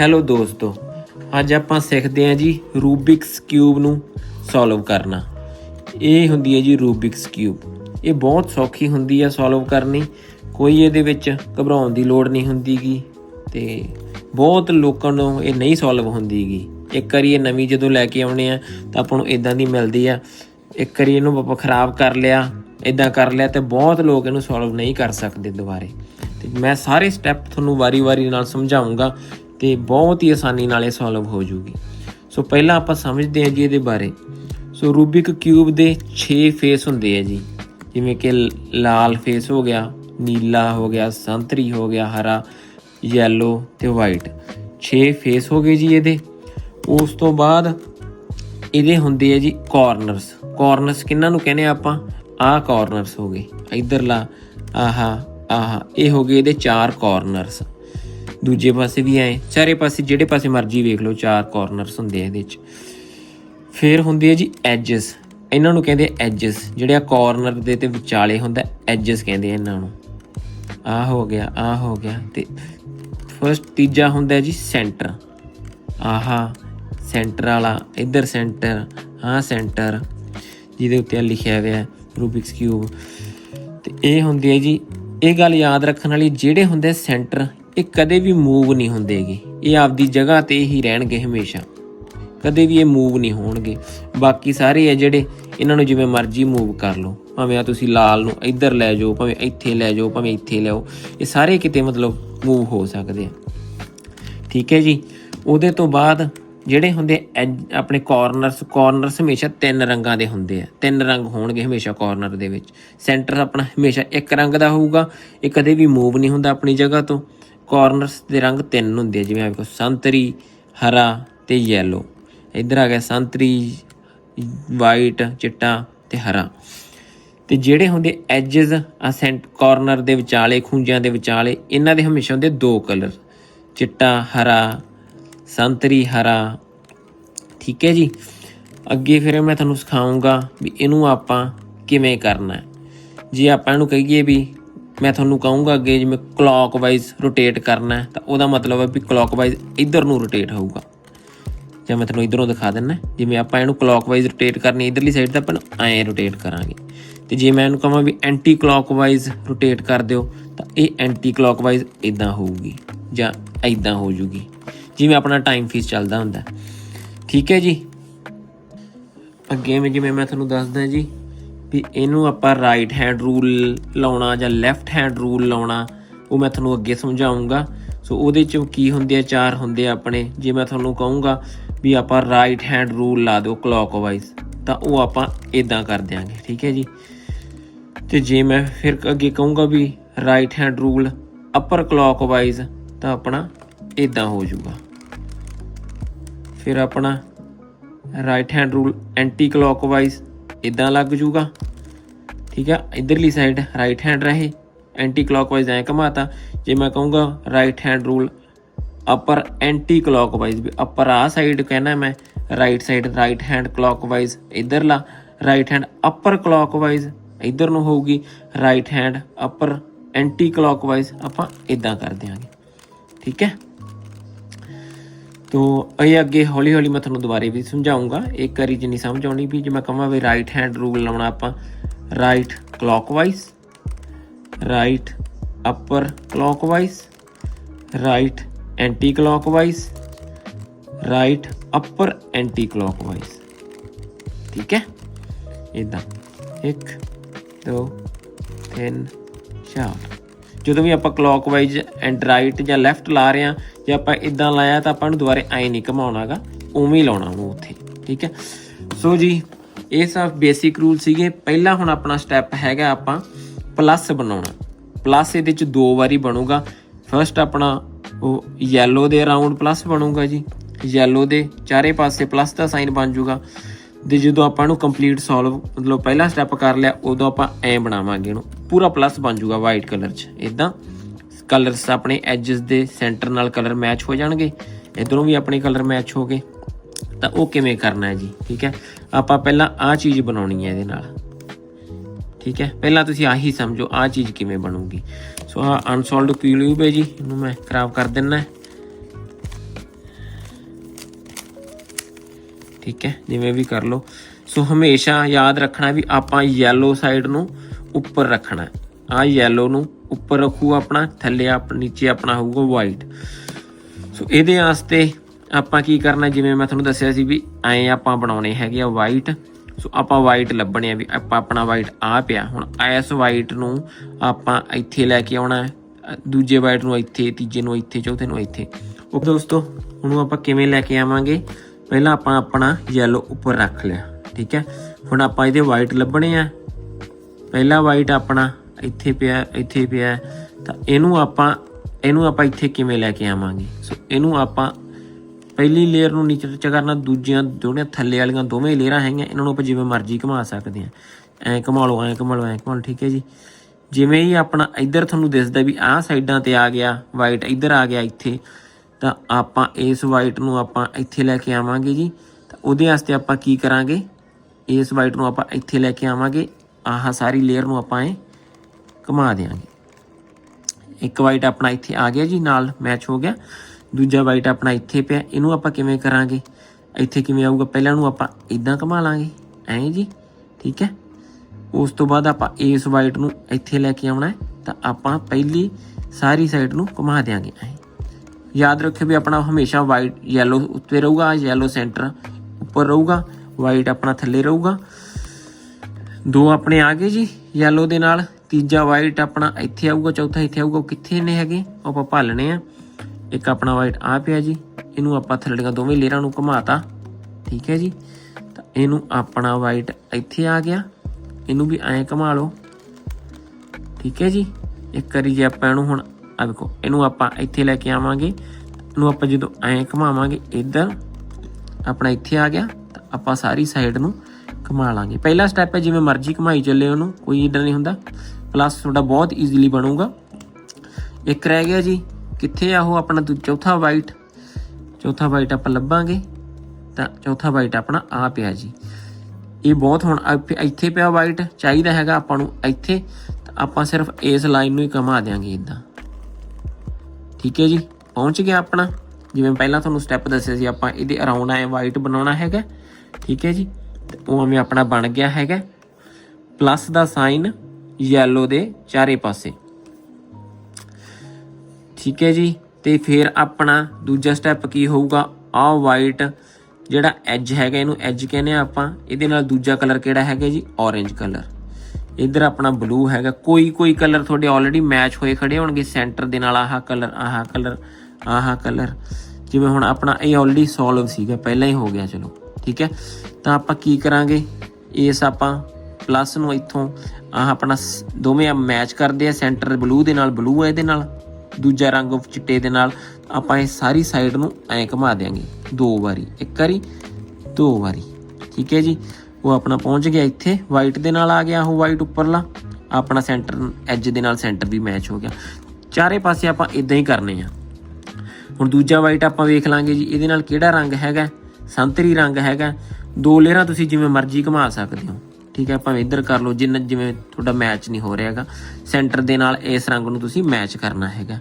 Hello ਦੋਸਤੋ, ਅੱਜ ਆਪਾਂ ਸਿੱਖਦੇ ਹਾਂ ਜੀ ਰੂਬਿਕਸ ਕਿਊਬ ਨੂੰ ਸੋਲਵ ਕਰਨਾ। ਇਹ ਹੁੰਦੀ ਹੈ ਜੀ ਰੂਬਿਕਸ ਕਿਊਬ ਇਹ ਬਹੁਤ ਸੌਖੀ ਹੁੰਦੀ ਹੈ ਸੋਲਵ ਕਰਨੀ। ਕੋਈ ਇਹਦੇ ਵਿੱਚ ਘਬਰਾਉਣ ਦੀ ਲੋੜ ਨਹੀਂ ਹੁੰਦੀਗੀ ਤੇ ਬਹੁਤ ਲੋਕਾਂ ਨੂੰ ਇਹ ਨਹੀਂ ਸੋਲਵ ਹੁੰਦੀਗੀ। ਇੱਕ ਵਾਰੀ ਇਹ ਨਵੀਂ ਜਦੋਂ ਲੈ ਕੇ ਆਉਣੇ ਆ ਤਾਂ ਆਪਾਂ ਨੂੰ ਇਦਾਂ ਦੀ ਮਿਲਦੀ ਆ। ਇੱਕ ਵਾਰੀ ਇਹਨੂੰ ਆਪਾਂ ਖਰਾਬ ਕਰ ਲਿਆ ਇਦਾਂ ਕਰ ਲਿਆ ਤੇ ਬਹੁਤ ਲੋਕ ਇਹਨੂੰ ਸੋਲਵ ਨਹੀਂ ਕਰ ਸਕਦੇ ਦੁਬਾਰੇ। ਤੇ ਮੈਂ ਸਾਰੇ ਸਟੈਪ ਤੁਹਾਨੂੰ ਵਾਰੀ-ਵਾਰੀ ਨਾਲ ਸਮਝਾਉਂਗਾ ਤੇ ਬਹੁਤ ਹੀ ਆਸਾਨੀ ਨਾਲ ਇਹ ਸੋਲਵ ਹੋ ਜੂਗੀ। ਸੋ ਪਹਿਲਾਂ ਆਪਾਂ ਸਮਝਦੇ ਹਾਂ ਜੀ ਇਹਦੇ ਬਾਰੇ। ਸੋ ਰੂਬਿਕ ਕਿਊਬ ਦੇ 6 ਫੇਸ ਹੁੰਦੇ ਆ ਜੀ। ਜਿਵੇਂ ਕਿ ਲ- ਲਾਲ ਫੇਸ ਹੋ ਗਿਆ, ਨੀਲਾ ਹੋ ਗਿਆ, ਸੰਤਰੀ ਹੋ ਗਿਆ, ਹਰਾ ਯੈਲੋ ਤੇ ਵਾਈਟ 6 ਫੇਸ ਹੋ ਗਏ ਜੀ ਇਹਦੇ। ਉਸ ਤੋਂ ਬਾਅਦ ਇਹਦੇ ਹੁੰਦੇ ਆ ਜੀ ਕਾਰਨਰਸ ਕਾਰਨਰਸ ਕਿੰਨਾਂ ਨੂੰ ਕਹਿੰਦੇ ਆ ਆਪਾਂ? ਆਹ ਕਾਰਨਰਸ ਹੋ ਗਏ। ਇਧਰਲਾ ਆਹਾ ਆਹਾ, ਇਹ ਹੋ ਗਏ ਇਹਦੇ ਚਾਰ ਕਾਰਨਰਸ ਦੂਜੇ ਪਾਸੇ ਵੀ ਆਏ। ਚਾਰੇ ਪਾਸੇ, ਜਿਹੜੇ ਪਾਸੇ ਮਰਜ਼ੀ ਵੇਖ ਲਓ, ਚਾਰ ਕਾਰਨਰਸ ਹੁੰਦੇ ਆ ਇਹਦੇ ਵਿੱਚ ਫਿਰ ਹੁੰਦੇ ਹੈ ਜੀ ਐਜਸ ਇਹਨਾਂ ਨੂੰ ਕਹਿੰਦੇ ਐਜਸ ਜਿਹੜੇ ਆ ਕਾਰਨਰ ਦੇ ਤੇ ਵਿਚਾਲੇ ਹੁੰਦਾ ਐਜਸ ਕਹਿੰਦੇ ਇਹਨਾਂ ਨੂੰ। ਆ ਹੋ ਗਿਆ, ਆ ਹੋ ਗਿਆ ਤੇ ਫਰਸਟ ਤੀਜਾ ਹੁੰਦਾ ਜੀ ਸੈਂਟਰ ਆਹਾ ਸੈਂਟਰ ਵਾਲਾ, ਇੱਧਰ ਸੈਂਟਰ ਹਾਂ ਸੈਂਟਰ ਜਿਹਦੇ ਉੱਤੇ ਆਹ ਲਿਖਿਆ ਹੋਇਆ ਰੂਬਿਕਸ ਕਿਊਬ ਤੇ ਇਹ ਹੁੰਦੀ ਹੈ ਜੀ, ਇਹ ਗੱਲ ਯਾਦ ਰੱਖਣ ਵਾਲੀ ਜਿਹੜੇ ਹੁੰਦੇ ਸੈਂਟਰ ਇਹ ਕਦੇ ਵੀ ਮੂਵ ਨਹੀਂ ਹੁੰਦੇਗੇ। ਇਹ ਆਪਦੀ ਜਗ੍ਹਾ ਤੇ ਹੀ ਰਹਿਣਗੇ ਹਮੇਸ਼ਾ। ਕਦੇ ਵੀ ਇਹ ਮੂਵ ਨਹੀਂ ਹੋਣਗੇ। ਬਾਕੀ ਸਾਰੇ ਆ ਜਿਹੜੇ, ਇਹਨਾਂ ਨੂੰ ਜਿਵੇਂ ਮਰਜ਼ੀ ਮੂਵ ਕਰ ਲਓ। ਭਾਵੇਂ ਆ ਤੁਸੀਂ ਲਾਲ ਨੂੰ ਇੱਧਰ ਲੈ ਜਾਓ, ਭਾਵੇਂ ਇੱਥੇ ਲੈ ਜਾਓ, ਭਾਵੇਂ ਇੱਥੇ ਲਿਆਓ ਇਹ ਸਾਰੇ ਕਿਤੇ ਮਤਲਬ ਮੂਵ ਹੋ ਸਕਦੇ ਆ। ਠੀਕ ਹੈ ਜੀ? ਉਹਦੇ ਤੋਂ ਬਾਅਦ ਜਿਹੜੇ ਹੁੰਦੇ ਐਜ- ਆਪਣੇ ਕਾਰਨਰਸ ਕਾਰਨਰਸ ਹਮੇਸ਼ਾ ਤਿੰਨ ਰੰਗਾਂ ਦੇ ਹੁੰਦੇ ਆ। ਤਿੰਨ ਰੰਗ ਹੋਣਗੇ ਹਮੇਸ਼ਾ ਕਾਰਨਰ ਦੇ ਵਿੱਚ। ਸੈਂਟਰ ਆਪਣਾ ਹਮੇਸ਼ਾ ਇੱਕ ਰੰਗ ਦਾ ਹੋਊਗਾ। ਇਹ ਕਦੇ ਵੀ ਮੂਵ ਨਹੀਂ ਹੁੰਦਾ ਆਪਣੀ ਜਗ੍ਹਾ ਤੋਂ। ਕਾਰਨਰਸ ਦੇ ਰੰਗ ਤਿੰਨ ਹੁੰਦੇ ਆ, ਜਿਵੇਂ ਆ ਵੇਖੋ, ਸੰਤਰੀ, ਹਰਾ ਤੇ ਯੈਲੋ ਇੱਧਰ ਆ ਗਿਆ ਸੰਤਰੀ ਵਾਈਟ ਚਿੱਟਾ ਤੇ ਹਰਾ। ਤੇ ਜਿਹੜੇ ਹੁੰਦੇ ਐਜਸ ਅਸੈਂਟ ਸੈਂਟ ਕਾਰਨਰ ਦੇ ਵਿਚਾਲੇ ਖੂੰਜਿਆਂ ਦੇ ਵਿਚਾਲੇ, ਇਹਨਾਂ ਦੇ ਹਮੇਸ਼ਾ ਹੁੰਦੇ ਦੋ ਕਲਰ ਚਿੱਟਾ, ਹਰਾ, ਸੰਤਰੀ, ਹਰਾ। ਠੀਕ ਹੈ ਜੀ? ਅੱਗੇ ਫਿਰ ਮੈਂ ਤੁਹਾਨੂੰ ਸਿਖਾਉਂਗਾ ਵੀ ਇਹਨੂੰ ਆਪਾਂ ਕਿਵੇਂ ਕਰਨਾ ਜੇ ਆਪਾਂ ਇਹਨੂੰ ਕਹੀਏ ਵੀ ਮੈਂ ਤੁਹਾਨੂੰ ਕਹੂੰਗਾ ਅੱਗੇ ਜਿਵੇਂ ਕਲੌਕਵਾਈਜ਼ ਰੋਟੇਟ ਕਰਨਾ ਤਾਂ ਉਹਦਾ ਮਤਲਬ ਹੈ ਵੀ ਕਲੌਕਵਾਈਜ਼ ਇੱਧਰ ਨੂੰ ਰੋਟੇਟ ਹੋਊਗਾ। ਜਾਂ ਮੈਂ ਤੁਹਾਨੂੰ ਇਧਰੋਂ ਦਿਖਾ ਦਿੰਨਾ ਜਿਵੇਂ ਆਪਾਂ ਇਹਨੂੰ ਕਲੌਕਵਾਈਜ਼ ਰੋਟੇਟ ਕਰਨੀ ਇਧਰਲੀ ਸਾਈਡ ਤਾਂ ਆਪਾਂ ਨੂੰ ਐਂ ਰੋਟੇਟ ਕਰਾਂਗੇ। ਤੇ ਜੇ ਮੈਂ ਇਹਨੂੰ ਕਹਾਂ ਵੀ ਐਂਟੀ ਕਲੌਕਵਾਈਜ਼ ਰੋਟੇਟ ਕਰ ਦਿਓ, ਤਾਂ ਇਹ ਐਂਟੀ ਕਲੌਕਵਾਈਜ਼ ਇਦਾਂ ਹੋਊਗੀ, ਜਾਂ ਇਦਾਂ ਹੋ ਜੂਗੀ। ਜਿਵੇਂ ਆਪਣਾ ਟਾਈਮ ਫੀਸ ਚੱਲਦਾ ਹੁੰਦਾ। ਠੀਕ ਹੈ ਜੀ? ਅੱਗੇ ਮੈਂ ਜਿਵੇਂ ਮੈਂ ਤੁਹਾਨੂੰ ਦੱਸਦਾ ਜੀ ਵੀ ਇਹਨੂੰ ਆਪਾਂ ਰਾਈਟ ਹੈਂਡ ਰੂਲ ਲਾਉਣਾ ਜਾਂ ਲੈਫਟ ਹੈਂਡ ਰੂਲ ਲਾਉਣਾ, ਉਹ ਮੈਂ ਤੁਹਾਨੂੰ ਅੱਗੇ ਸਮਝਾਉਂਗਾ। ਸੋ ਉਹਦੇ ਚ ਕੀ ਹੁੰਦੇ ਆ, ਚਾਰ ਹੁੰਦੇ ਆ ਆਪਣੇ। ਜੇ ਮੈਂ ਤੁਹਾਨੂੰ ਕਹੂੰਗਾ ਵੀ ਆਪਾਂ ਰਾਈਟ ਹੈਂਡ ਰੂਲ ਲਾ ਦਿਓ ਕਲੌਕਵਾਈਜ਼ ਤਾਂ ਉਹ ਆਪਾਂ ਇਦਾਂ ਕਰ ਦਿਆਂਗੇ, ਠੀਕ ਹੈ ਜੀ? ਤੇ ਜੇ ਮੈਂ ਫਿਰ ਅੱਗੇ ਕਹੂੰਗਾ ਵੀ right hand rule upper clockwise ਤਾਂ ਆਪਣਾ ਇਦਾਂ ਹੋ ਜਾਊਗਾ। ਫਿਰ ਆਪਣਾ right hand rule anti clockwise ਇਦਾਂ ਲੱਗ ਜੂਗਾ ਠੀਕ ਹੈ ਇਧਰਲੀ ਸਾਈਡ ਰਾਈਟ ਹੈਂਡ ਰਹੇ ਐਂਟੀ ਕਲੌਕਵਾਈਜ਼ ਐ ਘਮਾਤਾ ਜੇ ਮੈਂ ਕਹੂੰਗਾ right hand rule upper anti clockwise ਵੀ ਅਪਰ ਆ ਸਾਈਡ ਕਹਿਣਾ ਮੈਂ right side right hand clockwise ਇਧਰਲਾ right hand upper clockwise ਇਧਰ ਨੂੰ ਹੋਊਗੀ right hand upper anti clockwise ਆਪਾਂ ਇਦਾਂ ਕਰ ਦਿਆਂਗੇ ਠੀਕ ਹੈ ਤੋ ਇਹ ਅੱਗੇ ਹੌਲੀ ਹੌਲੀ ਮੈਂ ਤੁਹਾਨੂੰ ਦੁਬਾਰੇ ਵੀ ਸਮਝਾਉਂਗਾ। ਇੱਕ ਵਾਰੀ ਜਿੰਨੀ ਸਮਝ ਆਉਣੀ ਵੀ ਜੇ ਮੈਂ ਕਹਾਂ ਵੀ ਰਾਈਟ ਹੈਂਡ ਰੂਲ ਲਾਉਣਾ ਆਪਾਂ right clockwise right upper clockwise right anti clockwise right upper anti clockwise ਠੀਕ ਹੈ? ਇਦਾਂ 1 2 3 4 ਜਦੋਂ ਵੀ ਆਪਾਂ ਕਲੌਕਵਾਈਜ਼ ਐਂਡ ਰਾਈਟ ਜਾਂ ਲੈਫਟ ਲਾ ਰਹੇ ਆ ਜੇ ਆਪਾਂ ਇਦਾਂ ਲਾਇਆ ਤਾਂ ਆਪਾਂ ਨੂੰ ਦੁਬਾਰੇ ਐ ਨਹੀਂ ਘਮਾਉਣਾਗਾ, ਉਵੇਂ ਹੀ ਲਾਉਣਾ ਉਹਨੂੰ ਉੱਥੇ, ਠੀਕ ਹੈ? ਸੋ ਜੀ, ਇਹ ਸਭ ਬੇਸਿਕ ਰੂਲ ਸੀਗੇ। ਪਹਿਲਾ ਹੁਣ ਆਪਣਾ ਸਟੈਪ ਹੈਗਾ ਆਪਾਂ ਪਲੱਸ ਬਣਾਉਣਾ। ਪਲੱਸ ਇਹਦੇ ਚ ਦੋ ਵਾਰੀ ਬਣੂਗਾ। ਫਰਸਟ ਆਪਣਾ ਉਹ ਯੈਲੋ ਦੇ ਅਰਾਊਂਡ ਪਲੱਸ ਬਣੂਗਾ ਜੀ। ਯੈਲੋ ਦੇ ਚਾਰੇ ਪਾਸੇ ਪਲੱਸ ਦਾ ਸਾਈਨ ਬਣ ਜਾਊਗਾ ਤੇ ਜਦੋਂ ਆਪਾਂ ਇਹਨੂੰ ਕੰਪਲੀਟ ਸੋਲਵ ਮਤਲਬ ਪਹਿਲਾ ਸਟੈਪ ਕਰ ਲਿਆ, ਉਦੋਂ ਆਪਾਂ ਐ ਬਣਾਵਾਂਗੇ ਇਹਨੂੰ। ਪੂਰਾ ਪਲੱਸ ਬਣ ਜਾਊਗਾ ਵਾਈਟ ਕਲਰ 'ਚ। ਇਦਾਂ ਕਲਰਸ ਆਪਣੇ ਐਜਸ ਦੇ ਸੈਂਟਰ ਨਾਲ ਕਲਰ ਮੈਚ ਹੋ ਜਾਣਗੇ। ਇਧਰੋਂ ਵੀ ਆਪਣੇ ਕਲਰ ਮੈਚ ਹੋ ਗਏ। ਤਾਂ ਉਹ ਕਿਵੇਂ ਕਰਨਾ ਹੈ ਜੀ? ਠੀਕ ਹੈ? ਆਪਾਂ ਪਹਿਲਾਂ ਆਹ ਚੀਜ਼ ਬਣਾਉਣੀ ਹੈ ਇਹਦੇ ਨਾਲ। ਠੀਕ ਹੈ? ਪਹਿਲਾਂ ਤੁਸੀਂ ਆਹੀ ਸਮਝੋ, ਆਹ ਚੀਜ਼ ਕਿਵੇਂ ਬਣੂਗੀ। ਸੋ ਆ ਅਨਸੋਲਡ ਕਿਊਬ ਹੈ ਜੀ। ਇਹਨੂੰ ਮੈਂ ਖਰਾਬ ਕਰ ਦਿੰਨਾ ਠੀਕ ਹੈ, ਜਿਵੇਂ ਵੀ ਕਰ ਲਓ। ਸੋ ਹਮੇਸ਼ਾ ਯਾਦ ਰੱਖਣਾ ਵੀ ਆਪਾਂ ਯੈਲੋ ਸਾਈਡ ਨੂੰ ਉੱਪਰ ਰੱਖਣਾ ਆ ਯੈਲੋ ਨੂੰ ਉੱਪਰ ਰੱਖੂ ਆਪਣਾ, ਥੱਲੇ ਆਪ, ਨੀਚੇ ਆਪਣਾ ਹੋਊਗਾ ਵਾਈਟ ਸੋ ਇਹਦੇ ਵਾਸਤੇ ਆਪਾਂ ਕੀ ਕਰਨਾ ਜਿਵੇਂ ਮੈਂ ਤੁਹਾਨੂੰ ਦੱਸਿਆ ਸੀ ਵੀ ਐਂ ਆਪਾਂ ਬਣਾਉਣੇ ਹੈਗੇ ਆ ਵਾਈਟ ਸੋ ਆਪਾਂ ਵਾਈਟ ਲੱਭਣੇ ਆ ਵੀ ਆਪਾਂ ਆਪਣਾ ਵਾਈਟ ਆ ਪਿਆ। ਹੁਣ ਐਸ ਵਾਈਟ ਨੂੰ ਆਪਾਂ ਇੱਥੇ ਲੈ ਕੇ ਆਉਣਾ ਹੈ। ਦੂਜੇ ਵਾਈਟ ਨੂੰ ਇੱਥੇ, ਤੀਜੇ ਨੂੰ ਇੱਥੇ, ਚੌਥੇ ਨੂੰ ਇੱਥੇ। ਉਹ ਦੋਸਤੋ ਹੁਣ ਆਪਾਂ ਕਿਵੇਂ ਲੈ ਕੇ ਆਵਾਂਗੇ? ਪਹਿਲਾਂ ਆਪਾਂ ਆਪਣਾ ਯੈਲੋ ਉੱਪਰ ਰੱਖ ਲਿਆ, ਠੀਕ ਹੈ? ਹੁਣ ਆਪਾਂ ਇਹਦੇ ਵਾਈਟ ਲੱਭਣੇ ਆ। ਪਹਿਲਾ ਵਾਈਟ ਆਪਣਾ ਇੱਥੇ ਪਿਆ ਇੱਥੇ ਪਿਆ, ਤਾਂ ਇਹਨੂੰ ਆਪਾਂ ਇਹਨੂੰ ਆਪਾਂ ਇੱਥੇ ਕਿਵੇਂ ਲੈ ਕੇ ਆਵਾਂਗੇ? ਸੋ ਇਹਨੂੰ ਆਪਾਂ ਪਹਿਲੀ ਲੇਅਰ ਨੂੰ ਨੀਚੇ ਟੱਚ ਕਰਨਾ, ਦੂਜੀਆਂ ਦੋਨੇ ਥੱਲੇ ਵਾਲੀਆਂ ਦੋਵੇਂ ਲੇਅਰਾਂ ਹੈਗੀਆਂ, ਇਹਨਾਂ ਨੂੰ ਆਪਾਂ ਜਿਵੇਂ ਮਰਜ਼ੀ ਘੁਮਾ ਸਕਦੇ ਹਾਂ। ਐਂ ਘੁਮਾ ਲਓ ਐਂ ਘੁਮਾ ਲਓ ਐਂ ਘੁਮਾ ਲਓ ਠੀਕ ਹੈ ਜੀ? ਜਿਵੇਂ ਹੀ ਆਪਣਾ ਇੱਧਰ ਤੁਹਾਨੂੰ ਦਿਸਦਾ ਵੀ ਆਹ ਸਾਈਡਾਂ ਤੇ ਆ ਗਿਆ ਵਾਈਟ ਇੱਧਰ ਆ ਗਿਆ, ਇੱਥੇ ਤਾਂ ਆਪਾਂ ਇਸ ਵਾਈਟ ਨੂੰ ਆਪਾਂ ਇੱਥੇ ਲੈ ਕੇ ਆਵਾਂਗੇ ਜੀ। ਤਾਂ ਉਹਦੇ ਵਾਸਤੇ ਆਪਾਂ ਕੀ ਕਰਾਂਗੇ? ਇਸ ਵਾਈਟ ਨੂੰ ਆਪਾਂ ਇੱਥੇ ਲੈ ਕੇ ਆਵਾਂਗੇ। ਆਹ ਸਾਰੀ ਲੇਅਰ ਨੂੰ ਆਪਾਂ ਐ ਘੁਮਾ ਦੇਵਾਂਗੇ ਇੱਕ ਵਾਈਟ ਆਪਣਾ ਇੱਥੇ ਆ ਗਿਆ ਜੀ, ਨਾਲ ਮੈਚ ਹੋ ਗਿਆ। ਦੂਜਾ ਵਾਈਟ ਆਪਣਾ ਇੱਥੇ ਪਿਆ। ਇਹਨੂੰ ਆਪਾਂ ਕਿਵੇਂ ਕਰਾਂਗੇ? ਇੱਥੇ ਕਿਵੇਂ ਆਊਗਾ? ਪਹਿਲਾਂ ਨੂੰ ਆਪਾਂ ਇਦਾਂ ਘੁਮਾ ਲਾਂਗੇ। ਐਂ ਜੀ, ਠੀਕ ਹੈ? ਉਸ ਤੋਂ ਬਾਅਦ ਆਪਾਂ ਇਸ ਵਾਈਟ ਨੂੰ ਇੱਥੇ ਲੈ ਕੇ ਆਉਣਾ ਤਾਂ ਆਪਾਂ ਪਹਿਲੀ ਸਾਰੀ ਸਾਈਡ ਨੂੰ ਘੁਮਾ ਦੇਾਂਗੇ ਐਂ। ਯਾਦ ਰੱਖਿਓ ਵੀ ਆਪਣਾ ਹਮੇਸ਼ਾ ਵਾਈਟ yellow ਉੱਤੇ ਰਹੂਗਾ, yellow ਸੈਂਟਰ ਉੱਪਰ ਰਹੂਗਾ ਵਾਈਟ ਆਪਣਾ ਥੱਲੇ ਰਹੂਗਾ। ਦੋ ਆਪਣੇ ਆ ਗਏ ਜੀ, yellow ਦੇ ਨਾਲ। ਤੀਜਾ ਵਾਈਟ ਆਪਣਾ ਇੱਥੇ ਆਊਗਾ, ਚੌਥਾ ਇੱਥੇ ਆਊਗਾ, ਉਹ ਕਿੱਥੇ ਨੇ ਹੈਗੇ? ਉਹ ਆਪਾਂ ਭਾਲਣੇ ਆ। ਇੱਕ ਆਪਣਾ ਵਾਈਟ ਆ ਪਿਆ ਜੀ, ਇਹਨੂੰ ਆਪਾਂ ਥੱਲੜੀਆਂ ਦੋਵੇਂ ਲੇਅਰਾਂ ਨੂੰ ਘੁਮਾਤਾ। ਠੀਕ ਹੈ ਜੀ? ਤਾਂ ਇਹਨੂੰ ਆਪਣਾ ਵਾਈਟ ਇੱਥੇ ਆ ਗਿਆ। ਇਹਨੂੰ ਵੀ ਐਂ ਘੁਮਾ ਲਓ। ਠੀਕ ਹੈ ਜੀ? ਇੱਕ ਵਾਰੀ ਜੇ ਆਪਾਂ ਇਹਨੂੰ ਹੁਣ ਆ ਦੇਖੋ ਇਹਨੂੰ ਆਪਾਂ ਇੱਥੇ ਲੈ ਕੇ ਆਵਾਂਗੇ, ਇਹਨੂੰ ਆਪਾਂ ਜਦੋਂ ਐਂ ਘੁਮਾਵਾਂਗੇ ਇੱਧਰ, ਆਪਣਾ ਇੱਥੇ ਆ ਗਿਆ, ਤਾਂ ਆਪਾਂ ਸਾਰੀ ਸਾਈਡ ਨੂੰ ਘੁਮਾ ਲਾਂਗੇ। ਪਹਿਲਾ ਸਟੈਪ ਹੈ ਜਿਵੇਂ ਮਰਜ਼ੀ ਘੁਮਾਈ ਚੱਲੇ ਉਹਨੂੰ, ਕੋਈ ਇਦਾਂ ਨਹੀਂ ਹੁੰਦਾ। ਪਲੱਸ ਤੁਹਾਡਾ ਬਹੁਤ ਈਜ਼ੀਲੀ ਬਣੂਗਾ। ਇੱਕ ਰਹਿ ਗਿਆ ਜੀ, ਕਿੱਥੇ ਆ ਉਹ ਆਪਣਾ ਦੂ- ਚੌਥਾ ਵਾਈਟ ਚੌਥਾ ਵਾਈਟ ਆਪਾਂ ਲੱਭਾਂਗੇ, ਤਾਂ ਚੌਥਾ ਵਾਈਟ ਆਪਣਾ ਆ ਪਿਆ ਜੀ। ਇਹ ਬਹੁਤ ਹੁਣ ਇੱਥੇ- ਇੱਥੇ ਪਿਆ ਵਾਈਟ ਚਾਹੀਦਾ ਹੈਗਾ ਆਪਾਂ ਨੂੰ ਇੱਥੇ, ਤਾਂ ਆਪਾਂ ਸਿਰਫ ਇਸ ਲਾਈਨ ਨੂੰ ਹੀ ਘੁਮਾ ਦੇਾਂਗੇ ਇਦਾਂ ਠੀਕ ਹੈ ਜੀ? ਪਹੁੰਚ ਗਿਆ ਆਪਣਾ। ਜਿਵੇਂ ਪਹਿਲਾਂ ਤੁਹਾਨੂੰ ਸਟੈਪ ਦੱਸਿਆ ਸੀ, ਆਪਾਂ ਇਹਦੇ ਅਰਾਊਂਡ ਐ ਵਾਈਟ ਬਣਾਉਣਾ ਹੈਗਾ। ਠੀਕ ਹੈ ਜੀ? ਤੇ ਉਹ ਐਵੇਂ ਆਪਣਾ ਬਣ ਗਿਆ ਹੈਗਾ। ਪਲੱਸ ਦਾ ਸਾਈਨ ਯੈਲੋ ਦੇ ਚਾਰੇ ਪਾਸੇ। ਠੀਕ ਹੈ ਜੀ? ਤੇ ਫਿਰ ਆਪਣਾ ਦੂਜਾ ਸਟੈਪ ਕੀ ਹੋਊਗਾ? ਆ ਵਾਈਟ ਜਿਹੜਾ ਐਜ ਹੈਗਾ, ਇਹਨੂੰ ਐਜ ਕਹਿੰਦੇ ਆ ਆਪਾਂ। ਇਹਦੇ ਨਾਲ ਦੂਜਾ ਕਲਰ ਕਿਹੜਾ ਹੈਗਾ ਜੀ? Orange ਕਲਰ ਇਧਰ ਆਪਣਾ ਬਲੂ ਹੈਗਾ। ਕੋਈ ਕੋਈ ਕਲਰ ਤੁਹਾਡੇ ਆਲਰੇਡੀ ਮੈਚ ਹੋਏ ਖੜੇ ਹੋਣਗੇ। ਸੈਂਟਰ ਦੇ ਨਾਲ ਆਹ ਕਲਰ ਆਹ ਕਲਰ ਆਹ ਕਲਰ ਜਿਵੇਂ ਹੁਣ ਆਪਣਾ ਇਹ ਆਲਰੇਡੀ ਸੋਲਵ ਸੀਗਾ। ਪਹਿਲਾਂ ਹੀ ਹੋ ਗਿਆ, ਚਲੋ। ਠੀਕ ਹੈ? ਤਾਂ ਆਪਾਂ ਕੀ ਕਰਾਂਗੇ? ਇਸ ਆਪਾਂ ਪਲੱਸ ਨੂੰ ਇੱਥੋਂ ਆਹ ਆਪਣਾ ਸ- ਦੋਵੇਂ ਮੈਚ ਕਰਦੇ ਆ। ਸੈਂਟਰ ਬਲੂ ਦੇ ਨਾਲ ਬਲੂ ਹੈ ਇਹਦੇ ਨਾਲ। ਦੂਜਾ ਰੰਗ ਚਿੱਟੇ ਦੇ ਨਾਲ। ਆਪਾਂ ਇਹ ਸਾਰੀ ਸਾਈਡ ਨੂੰ ਐਂ ਘੁਮਾ ਦੇਾਂਗੇ ਦੋ ਵਾਰੀ। ਇੱਕ ਵਾਰੀ, ਦੋ ਵਾਰੀ। ਠੀਕ ਹੈ ਜੀ? ਉਹ ਆਪਣਾ ਪਹੁੰਚ ਗਿਆ ਇੱਥੇ ਵਾਈਟ ਦੇ ਨਾਲ ਆ ਗਿਆ ਉਹ ਵਾਈਟ ਉੱਪਰਲਾ। ਆਪਣਾ ਸੈਂਟਰ ਐਜ ਦੇ ਨਾਲ ਸੈਂਟਰ ਵੀ ਮੈਚ ਹੋ ਗਿਆ। ਚਾਰੇ ਪਾਸੇ ਆਪਾਂ ਇਦਾਂ ਹੀ ਕਰਨੇ ਆ। ਹੁਣ ਦੂਜਾ ਵਾਈਟ ਆਪਾਂ ਵੇਖ ਲਾਂਗੇ ਜੀ, ਇਹਦੇ ਨਾਲ ਕਿਹੜਾ ਰੰਗ ਹੈਗਾ? ਸੰਤਰੀ ਰੰਗ ਹੈਗਾ। ਦੋ ਲੇਅਰਾਂ ਤੁਸੀਂ ਜਿਵੇਂ ਮਰਜ਼ੀ ਘੁਮਾ ਸਕਦੇ ਹੋ। ਠੀਕ ਹੈ ਭਾਵੇਂ ਇੱਧਰ ਕਰ ਲਓ, ਜਿੰਨਾ ਜਿਵੇਂ ਤੁਹਾਡਾ ਮੈਚ ਨਹੀਂ ਹੋ ਰਿਹਾ ਹੈਗਾ। ਸੈਂਟਰ ਦੇ ਨਾਲ ਇਸ ਰੰਗ ਨੂੰ ਤੁਸੀਂ ਮੈਚ ਕਰਨਾ ਹੈਗਾ।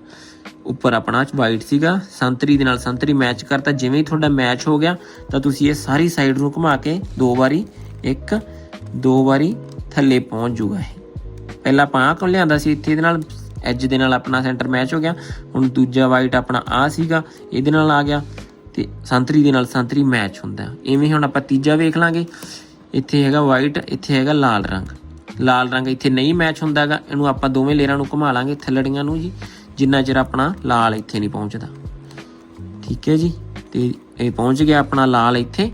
ਉੱਪਰ ਆਪਣਾ ਵਾਈਟ ਸੀਗਾ, ਸੰਤਰੀ ਦੇ ਨਾਲ ਸੰਤਰੀ ਮੈਚ ਕਰਤਾ। ਜਿਵੇਂ ਹੀ ਤੁਹਾਡਾ ਮੈਚ ਹੋ ਗਿਆ, ਤਾਂ ਤੁਸੀਂ ਇਹ ਸਾਰੀ ਸਾਈਡ ਨੂੰ ਘੁਮਾ ਕੇ ਦੋ ਵਾਰੀ ਇੱਕ, ਦੋ ਵਾਰੀ ਥੱਲੇ ਪਹੁੰਚ ਜੂਗਾ ਇਹ। ਪਹਿਲਾਂ ਆਪਾਂ ਆਹ ਕੋਲ ਲਿਆਂਦਾ ਸੀ, ਇੱਥੇ ਇਹਦੇ ਨਾਲ ਐਜ ਦੇ ਨਾਲ ਆਪਣਾ ਸੈਂਟਰ ਮੈਚ ਹੋ ਗਿਆ। ਹੁਣ ਦੂਜਾ ਵਾਈਟ ਆਪਣਾ ਆ ਸੀਗਾ, ਇਹਦੇ ਨਾਲ ਆ ਗਿਆ ਤੇ ਸੰਤਰੀ ਦੇ ਨਾਲ ਸੰਤਰੀ ਮੈਚ ਹੁੰਦਾ। ਐਵੇਂ ਹੁਣ ਆਪਾਂ ਤੀਜਾ ਵੇਖ ਲਾਂਗੇ। ਇੱਥੇ ਹੈਗਾ ਵਾਈਟ ਇੱਥੇ ਹੈਗਾ ਲਾਲ ਰੰਗ। ਲਾਲ ਰੰਗ ਇੱਥੇ ਨਹੀਂ ਮੈਚ ਹੁੰਦਾਗਾ, ਇਹਨੂੰ ਆਪਾਂ ਦੋਵੇਂ ਲੇਅਰਾਂ ਨੂੰ ਘੁਮਾ ਲਾਂਗੇ ਥੱਲੜੀਆਂ ਨੂੰ ਜੀ, ਜਿੰਨਾ ਚਿਰ ਆਪਣਾ ਲਾਲ ਇੱਥੇ ਨਹੀਂ ਪਹੁੰਚਦਾ। ਠੀਕ ਹੈ ਜੀ, ਤੇ ਇਹ ਪਹੁੰਚ ਗਿਆ ਆਪਣਾ ਲਾਲ ਇੱਥੇ।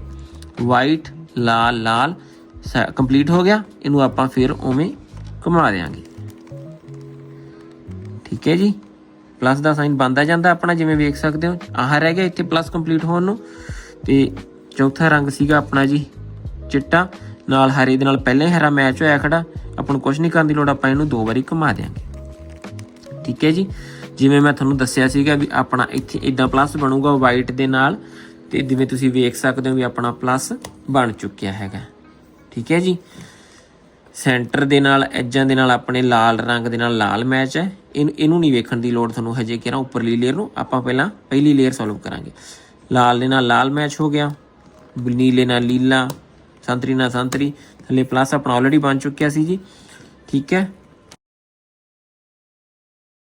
ਵਾਈਟ ਲਾਲ ਲਾਲ ਕੰਪਲੀਟ ਹੋ ਗਿਆ। ਇਹਨੂੰ ਆਪਾਂ ਫਿਰ ਉਵੇਂ ਘੁਮਾ ਦੇਾਂਗੇ ਠੀਕ ਹੈ ਜੀ? ਪਲੱਸ ਦਾ ਸਾਈਨ ਬੰਦਾ ਜਾਂਦਾ ਆਪਣਾ, ਜਿਵੇਂ ਵੇਖ ਸਕਦੇ ਹੋ। ਆਹ ਰਹਿ ਗਿਆ ਇੱਥੇ ਪਲੱਸ ਕੰਪਲੀਟ ਹੋਣ ਨੂੰ। ਤੇ ਚੌਥਾ ਰੰਗ ਸੀਗਾ ਆਪਣਾ ਜੀ, ਚਿੱਟਾ। ਨਾਲ ਹਰੇ ਦੇ ਨਾਲ ਪਹਿਲਾਂ ਹੀ ਹਰਾ ਮੈਚ ਹੋਇਆ ਖੜਾ। ਆਪਾਂ ਨੂੰ ਕੁਝ ਨਹੀਂ ਕਰਨ ਦੀ ਲੋੜ, ਆਪਾਂ ਇਹਨੂੰ ਦੋ ਵਾਰੀ ਘੁਮਾ ਦੇਾਂਗੇ ਠੀਕ ਹੈ ਜੀ? ਜਿਵੇਂ ਮੈਂ ਤੁਹਾਨੂੰ ਦੱਸਿਆ ਸੀਗਾ ਵੀ ਆਪਣਾ ਇੱਥੇ ਇਦਾਂ ਪਲੱਸ ਬਣੂਗਾ ਵਾਈਟ ਦੇ ਨਾਲ। ਤੇ ਜਿਵੇਂ ਤੁਸੀਂ ਵੇਖ ਸਕਦੇ ਹੋ ਵੀ ਆਪਣਾ ਪਲੱਸ ਬਣ ਚੁੱਕਿਆ ਹੈਗਾ। ਠੀਕ ਹੈ ਜੀ? ਸੈਂਟਰ ਦੇ ਨਾਲ ਐਜਾਂ ਦੇ ਨਾਲ ਆਪਣੇ ਲਾਲ ਰੰਗ ਦੇ ਨਾਲ ਲਾਲ ਮੈਚ ਹੈ। ਇਹਨੂੰ ਇਹਨੂੰ ਨਹੀਂ ਵੇਖਣ ਦੀ ਲੋੜ ਤੁਹਾਨੂੰ ਹਜੇ ਕਿਹੜਾ ਉੱਪਰਲੀ ਲੇਅਰ ਨੂੰ ਆਪਾਂ ਪਹਿਲਾਂ ਪਹਿਲੀ ਲੇਅਰ ਸੋਲਵ ਕਰਾਂਗੇ। ਲਾਲ ਦੇ ਨਾਲ ਲਾਲ ਮੈਚ ਹੋ ਗਿਆ। ਨੀਲੇ ਨਾਲ ਲੀਲਾ ਸੰਤਰੀ ਨਾਲ ਸੰਤਰੀ। ਥੱਲੇ ਪਲੱਸ ਆਪਣਾ ਆਲਰੇਡੀ ਬਣ ਚੁੱਕਿਆ ਸੀ ਜੀ। ਠੀਕ ਹੈ?